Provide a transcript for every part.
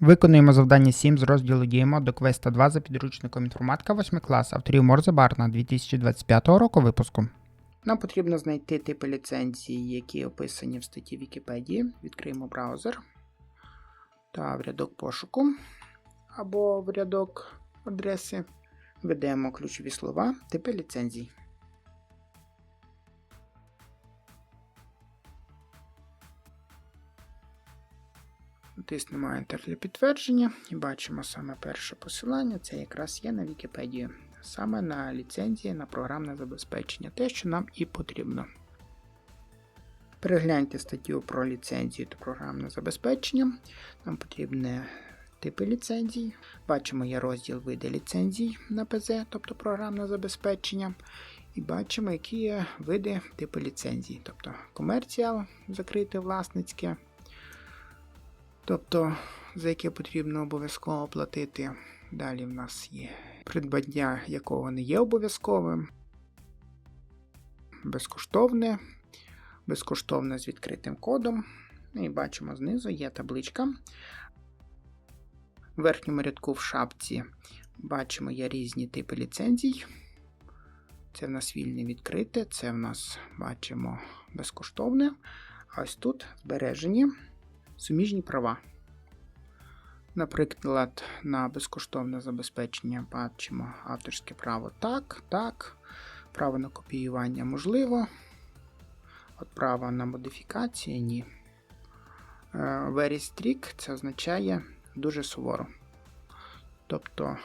Виконуємо завдання 7 з розділу Діємо до квеста 2 за підручником інформатика 8 клас авторів Морзе Барна 2025 року випуску. Нам потрібно знайти типи ліцензії, які описані в статті Вікіпедії. Відкриємо браузер та в рядок пошуку або в рядок адреси. Введемо ключові слова, типи ліцензій. Натиснемо Enter для підтвердження і бачимо саме перше посилання. Це якраз є на Вікіпедію. Саме на ліцензії на програмне забезпечення. Те, що нам і потрібно. Перегляньте статтю про ліцензію та програмне забезпечення. Нам потрібні типи ліцензій. Бачимо, є розділ види ліцензій на ПЗ, тобто програмне забезпечення. І бачимо, які є види типу ліцензій. Тобто комерціал, закрите власницьке, тобто за яке потрібно обов'язково платити. Далі в нас є придбання, якого не є обов'язковим, безкоштовне, безкоштовне з відкритим кодом. І бачимо знизу є табличка. В верхньому рядку в шапці бачимо є різні типи ліцензій. Це в нас вільне відкрите, це в нас бачимо безкоштовне. А ось тут збережені суміжні права. Наприклад, на безкоштовне забезпечення бачимо авторське право так, так, право на копіювання можливо. От право на модифікацію ні. Е, Very strict це означає дуже суворо. Тобто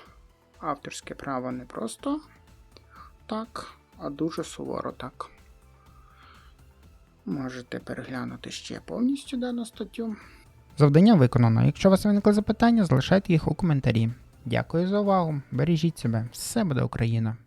авторське право не просто так, а дуже суворо так. Можете переглянути ще повністю дану статтю. Завдання виконано. Якщо у вас виникли запитання, залишайте їх у коментарі. Дякую за увагу. Бережіть себе. Все буде Україна!